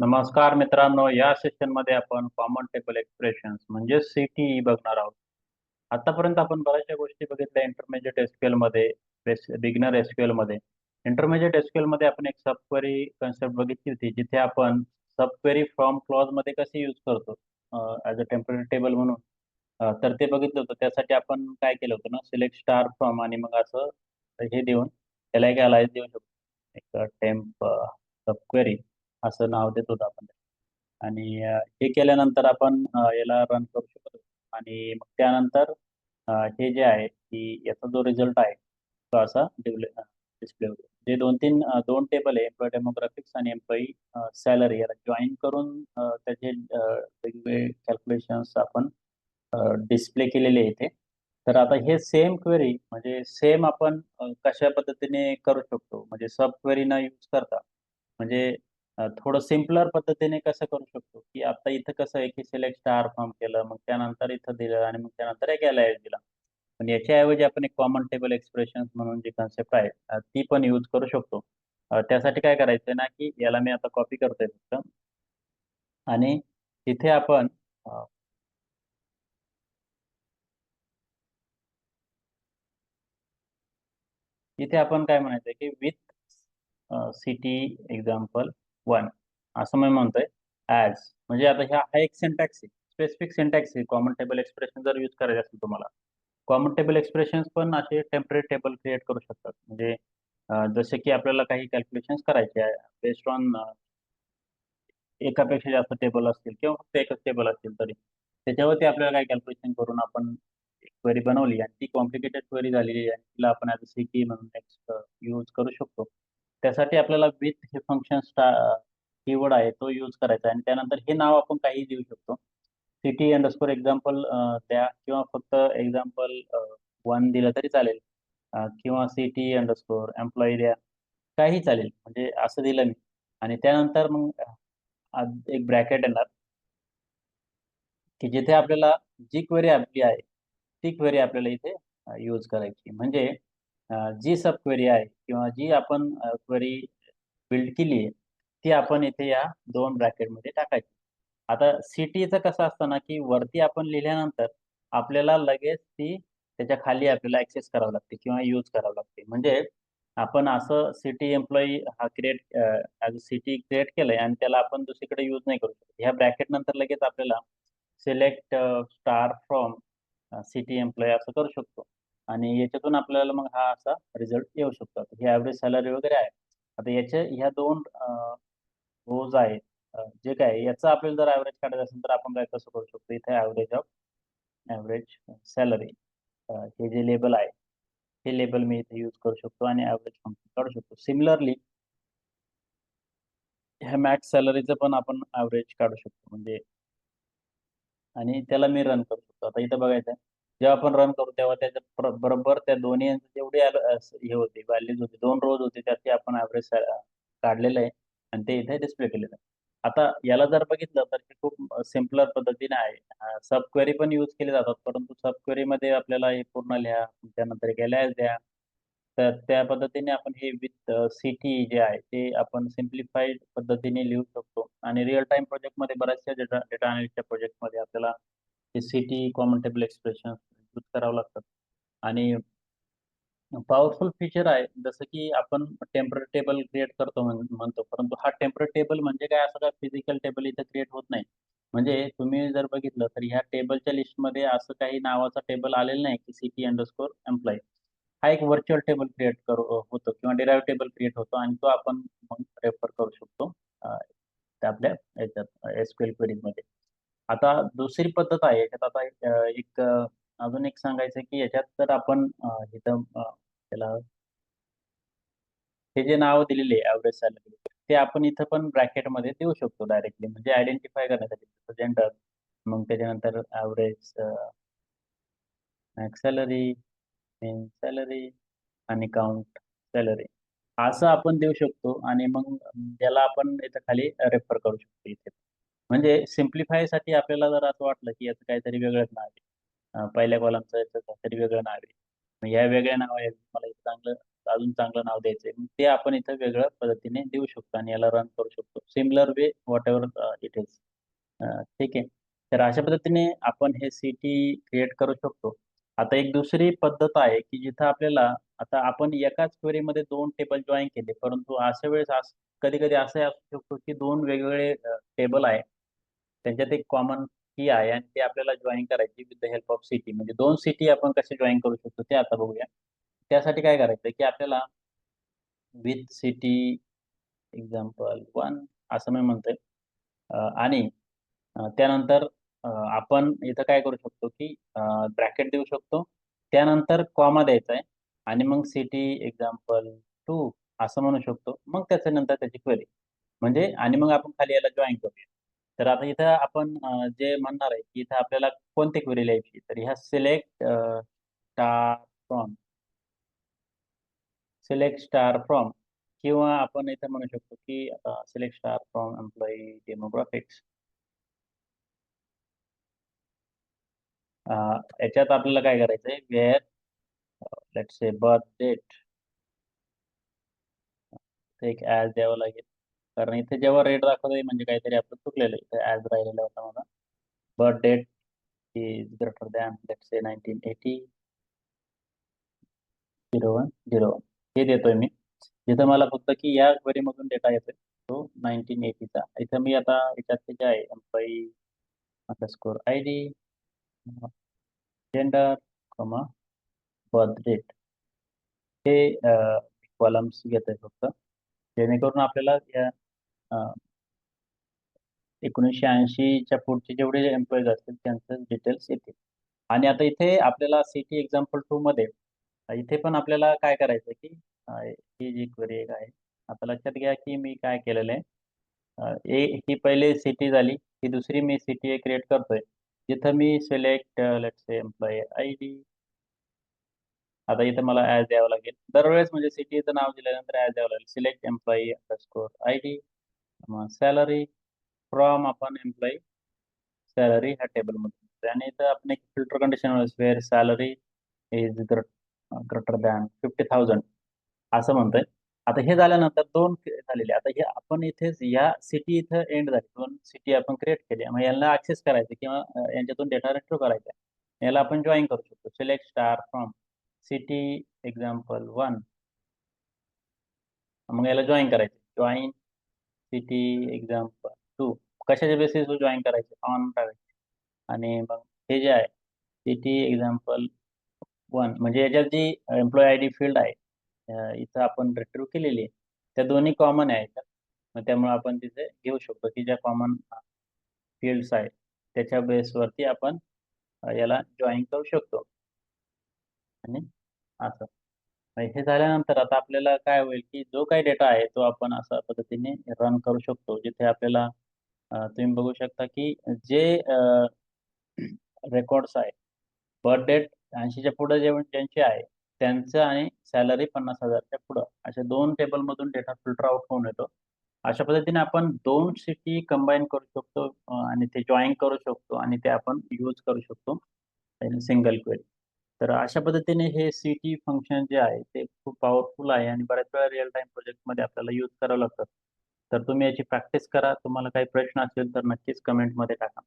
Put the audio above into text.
नमस्कार मित्रांनो या सेशनमध्ये आपण कॉमन टेबल एक्सप्रेशन म्हणजे सीटीई बघणार आहोत. आतापर्यंत आपण बऱ्याचशा गोष्टी बघितल्या इंटरमिजिएट एसक्यूएलमध्ये बिगनर एसक्यूएलमध्ये. इंटरमिजिएट एसक्यूएलमध्ये आपण एक सबक्वेरी कन्सेप्ट बघितली होती जिथे आपण सबक्वेरी फ्रॉम क्लॉजमध्ये कसे यूज करतो ऍज अ टेंपररी टेबल म्हणून. तर ते बघितलं होतं. त्यासाठी आपण काय केलं होतं ना सिलेक्ट स्टार फ्रॉम आणि मग असं हे देऊन त्याला एक अलाइज देऊ शकतो. एक टेम्प सबक्वेरी असं नाव देत होतो आपण. आणि हे केल्यानंतर आपण याला रन करू शकतो आणि मग त्यानंतर हे जे आहे की याचा जो रिझल्ट आहे तो असा डिस्प्ले होतो. जे दोन तीन दोन टेबल आहे एम्प्लॉय डेमोग्राफिक्स आणि एम्प्लॉई सॅलरी याला जॉईन करून त्याचे वेगवेगळे कॅल्क्युलेशन्स आपण डिस्प्ले केलेले आहे इथे तर आता हे सेम क्वेरी म्हणजे सेम आपण कशा पद्धतीने करू शकतो? म्हणजे सब क्वेरी न यूज करता. म्हणजे थोडं सिम्पलर पद्धतीने कसं करू शकतो? की आता इथं कसं आहे की सिलेक्ट स्टार फॉर्म केलं मग त्यानंतर इथं दिलं आणि मग त्यानंतर एक एल दिला. पण याच्याऐवजी आपण एक कॉमन टेबल एक्सप्रेशन म्हणून जी कन्सेप्ट आहे ती पण यूज करू शकतो. त्यासाठी काय करायचं ना की याला मी आता कॉपी करतोय फक्त. आणि तिथे आपण इथे आपण काय म्हणायचं की विथ सिटी एक्झाम्पल वन असं मी म्हणतोय ॲज म्हणजे आता ह्या हा एक सिंटॅक्स आहे स्पेसिफिक सिंटॅक्स आहे कॉमन टेबल एक्सप्रेशन जर यूज करायचे असेल तुम्हाला कॉमन टेबल एक्सप्रेशन पण असे टेम्परेरी टेबल क्रिएट करू शकतात. म्हणजे जसे की आपल्याला काही कॅल्क्युलेशन्स करायचे आहे बेस्ड ऑन एकापेक्षा जास्त टेबल असतील किंवा फक्त एकच टेबल असतील तरी. त्याच्यावरती आपल्याला काही कॅल्क्युलेशन करून आपण क्वेरी बनवली आणि ती कॉम्प्लिकेटेड क्वेरी झालेली आहे तिला आपण ॲज अ सी म्हणून नेक्स्ट यूज करू शकतो. त्यासाठी आपल्याला विथ हे फंक्शन स्टा कीवर्ड आहे तो यूज करायचा आणि त्यानंतर हे नाव आपण काही देऊ शकतो. सिटी अंडरस्कोर एक्झाम्पल द्या. किंवा फक्त एक्झाम्पल वन दिलं तरी चालेल. किंवा सिटी अंडरस्कोर एम्प्लॉई द्या. काही चालेल. म्हणजे असं दिलं मी. आणि त्यानंतर मग एक ब्रॅकेट येणार. की जिथे आपल्याला जी क्वेरी आपली आहे ती क्वेरी आपल्याला इथे यूज करायची. म्हणजे जी सब क्वेरी आहे किंवा जी आपण क्वेरी बिल्ड केली आहे ती आपण इथे या दोन ब्रॅकेटमध्ये टाकायची. आता सिटीचं कसं असतं ना की वरती आपण लिहिल्यानंतर आपल्याला लगेच ती त्याच्याखाली आपल्याला ऍक्सेस करावं लागते किंवा यूज करावं लागते. म्हणजे आपण असं सिटी एम्प्लॉई हा create as a city create केलंय आणि त्याला आपण दुसरीकडे यूज नाही करू शकत. ह्या ब्रॅकेट नंतर लगेच आपल्याला select star from city employee असं करू शकतो. आणि याच्यातून आपल्याला मग हा असा रिझल्ट येऊ शकतो. हे ही ॲव्हरेज सॅलरी वगैरे आहे. आता याच्या ह्या दोन रोज आहेत. जे काय याचा आपल्याला जर ॲव्हरेज काढायचं असेल तर आपण काय कसं करू शकतो? इथे ॲव्हरेज ऑफ ॲव्हरेज सॅलरी हे जे लेबल आहे हे लेबल मी इथे यूज करू शकतो आणि ॲव्हरेज फंक्शन काढू शकतो. सिमिलरली ह्या मॅक्स सॅलरीचं पण आपण ॲव्हरेज काढू शकतो. म्हणजे आणि त्याला मी रन करू शकतो. आता इथं बघायचं आहे जेव्हा आपण रन करू तेव्हा त्याच्या बरोबर त्या दोन्ही जेवढे हे होते व्हॅल्यूज होते दोन रोज होते त्याचे आपण ॲव्हरेज काढलेलं आहे आणि ते इथे डिस्प्ले केलेलं आहे. आता याला जर बघितलं तर हे खूप सिम्पलर पद्धतीने आहे. सब क्वेरी पण यूज केले जातात परंतु सब क्वेरी मध्ये आपल्याला हे पूर्ण लिहा त्यानंतर एक द्या. तर त्या पद्धतीने आपण हे विथ सिटी जे आहे ते आपण सिम्प्लिफाईड पद्धतीने लिहू शकतो. आणि रिअल टाइम प्रोजेक्टमध्ये बऱ्याचशा डेटा डेटा अनालिस्टच्या प्रोजेक्टमध्ये आपल्याला हे city common table expression use करावं लागतात. आणि पॉवरफुल फीचर आहे जसं की आपण टेंपररी टेबल क्रिएट करतो म्हणतो. परंतु हा टेंपररी टेबल म्हणजे काय? असं काय? फिजिकल टेबल इथं क्रिएट होत नाही. म्हणजे तुम्ही जर बघितलं तर ह्या टेबलच्या लिस्टमध्ये असं काही नावाचा टेबल आलेलं नाही की सिटी अंडरस्कोर एम्प्लॉई हा एक व्हर्च्युअल टेबल क्रिएट करू होतो किंवा डिराईव्ह टेबल क्रिएट होतो आणि तो आपण रेफर करू शकतो आपल्या याच्यात एसक्यूएल क्वेरीजमध्ये आता दुसरी पद्धत आहे याच्यात आता एक अ, एक, अ, अजून एक सांगायचं की याच्यात तर आपण अ, इथं अ, त्याला हे जे नाव दिलेले आहे ॲव्हरेज सॅलरी ते आपण इथं पण ब्रॅकेटमध्ये देऊ शकतो डायरेक्टली म्हणजे आयडेंटिफाय करण्यासाठी जेंडर मग त्याच्यानंतर average max salary min salary आणि काउंट सॅलरी असं आपण देऊ शकतो आणि मग त्याला आपण इथं खाली रेफर करू शकतो इथे. म्हणजे सिम्प्लिफायसाठी आपल्याला जर असं वाटलं की याचं काहीतरी वेगळंच नाव आहे. पहिल्या कॉलमचं याचं काहीतरी वेगळं नाव आहे. या वेगळ्या नाव आहे मला इथं चांगलं अजून चांगलं नाव द्यायचंय मग ते आपण इथं वेगळ्या पद्धतीने देऊ शकतो आणि याला रन करू शकतो. Similar way whatever it is ठीक आहे. तर अशा पद्धतीने आपण हे सिटी क्रिएट करू शकतो. आता एक दुसरी पद्धत आहे की जिथं आपल्याला आता आपण एकाच क्वेरीमध्ये दोन टेबल जॉईन केले परंतु अशा वेळेस कधी कधी असं असू शकतो की दोन वेगवेगळे टेबल आहे. त्यांच्यात एक कॉमन की आहे आणि ते आपल्याला जॉईन करायची with the help of city म्हणजे दोन सिटी आपण कसे जॉईन करू शकतो ते आता बघूया. त्यासाठी काय करायचं की आपल्याला विथ सिटी एक्झाम्पल वन असं मी म्हणतोय. आणि त्यानंतर आपण इथं काय करू शकतो की ब्रॅकेट देऊ शकतो. त्यानंतर कॉमा द्यायचा आहे आणि मग सिटी एक्झाम्पल टू असं म्हणू शकतो. मग त्याच्यानंतर त्याची क्वेरी म्हणजे आणि मग आपण खाली याला जॉईन करूया. तर आता इथं आपण जे म्हणणार आहे की इथं आपल्याला कोणती क्वेरी लिहायची तर ह्या select star from select star from किंवा आपण इथं म्हणू शकतो की आता select star from employee demographics याच्यात आपल्याला काय करायचंय? Where let say birth date एक ऍज द्यावं लागेल. कारण इथे जेव्हा रेट दाखवतोय म्हणजे काहीतरी आपलं चुकलेलं इथे ॲज राहिलेला होता माझा birth date is greater than let say nineteen eighty zero one zero one हे देतोय मी. जिथं मला फक्त की या क्वेरीमधून डेटा येतोय तो नाईन्टीन एटीचा इथं मी आता याच्यात जे आहे employee underscore I D gender comma birth date हे कॉलम्स घेत आहे फक्त. जेणेकरून आपल्याला या एकोणीसशे ऐंशीच्या पुढचे जेवढे एम्प्लॉईज असतील त्यांचे डिटेल्स येतील. आणि आता इथे आपल्याला सिटी एक्झाम्पल टू मध्ये इथे पण आपल्याला काय करायचं की ही जी क्वेरी एक आहे आता लक्षात घ्या की मी काय केलेलं आहे. ही पहिले सिटी झाली ही दुसरी मी सिटी क्रिएट करतोय. जिथं मी select let's say employee I D आता इथं मला ॲज द्यावं लागेल. दरवेळेस म्हणजे सिटीचं नाव दिल्यानंतर ॲज द्यावं लागेल. Select employee underscore I D salary from आपण एम्प्लॉई सॅलरी ह्या टेबलमध्ये आणि इथं आपण एक filter condition where salary is greater than fifty thousand असं म्हणतोय. आता हे झाल्यानंतर दोन झालेले. आता हे आपण इथेच या सिटी इथं एंड झाली. दोन सिटी आपण क्रिएट केली. मग यांना ऍक्सेस करायचं किंवा यांच्यातून डेटा रिट्रो करायचा याला आपण जॉईन करू शकतो. Select star from city example one मग याला जॉईन करायचं. जॉईन सिटी एक्झाम्पल टू कशाच्या बेसिसवर जॉईन करायचे? ऑन टाकायचे आणि मग हे जे आहे सिटी एक्झाम्पल वन म्हणजे याच्यात जी एम्प्लॉय आय डी फील्ड आहे इथं आपण रिट्रीव्ह केलेली आहे त्या दोन्ही कॉमन आहे मग त्यामुळे आपण तिथे घेऊ शकतो की ज्या कॉमन फील्ड्स आहेत त्याच्या बेसवरती आपण याला जॉईन करू शकतो. आणि असं. हे झाल्यानंतर आता आपल्याला काय होईल की जो काही डेटा आहे तो आपण अशा पद्धतीने रन करू शकतो. जिथे आपल्याला तुम्ही बघू शकता की जे रेकॉर्ड्स आहे बर्थ डेट ऐंशीच्या पुढे जे ज्यांचे आहे त्यांचं आणि सॅलरी पन्नास हजारच्या पुढं अशा दोन टेबलमधून डेटा फिल्टर आउट होऊन येतो. अशा पद्धतीने आपण दोन सिटी कंबाईन करू शकतो आणि ते जॉईन करू शकतो आणि ते आपण यूज करू शकतो सिंगल क्वेरी तर अशा पद्धतीने हे सिटी फंक्शन जे आहे ते खूप पॉवरफुल आहे आणि बऱ्याच वेळा रिअल टाइम प्रोजेक्टमध्ये आपल्याला यूज करावं लागतं. तर तुम्ही याची प्रॅक्टिस करा. तुम्हाला काही प्रश्न असेल तर नक्कीच कमेंटमध्ये टाका.